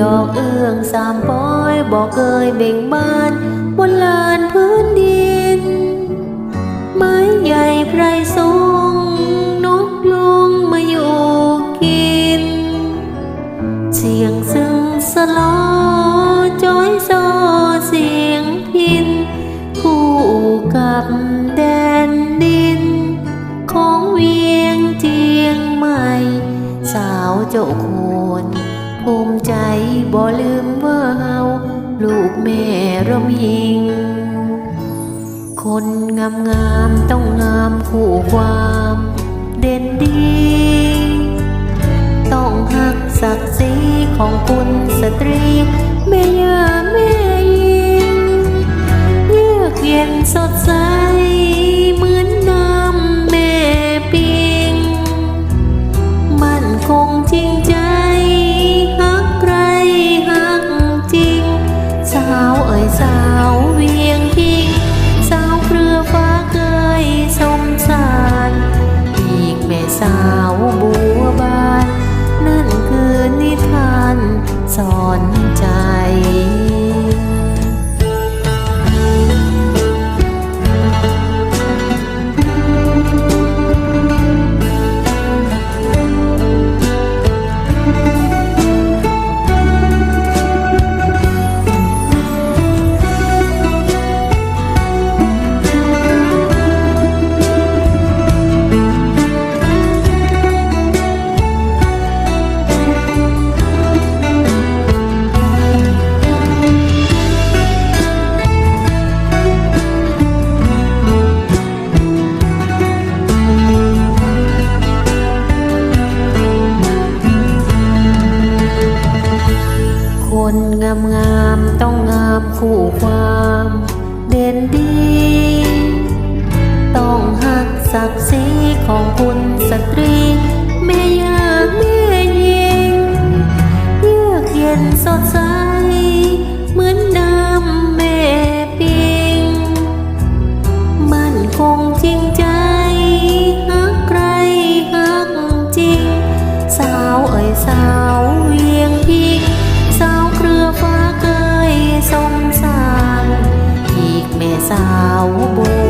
ดอยบอกเคยเบ่งบานบนลานพื้นดิน ไม้ใหญ่ไพรสูงนกยุงมาอยู่กิน เสียงซึ่งสลอจอยโซเสียงพิน คู่กับแดนดิน ของเวียงเจียงใหม่ สาวเจ้าโคน ภูมิใจบ่ลืมว่าเฮาลูกแม่ระมิง คนงามงามๆต้องงามคู่ความเด่นดี ต้องหักศักดิ์ศรีของคุณสตรี แม่ยาแม่ยิง เยือกเย็นสดใส คนงามงามต้องงามคู่ความ เด่นดี สงสารอีกแม่สาวบุ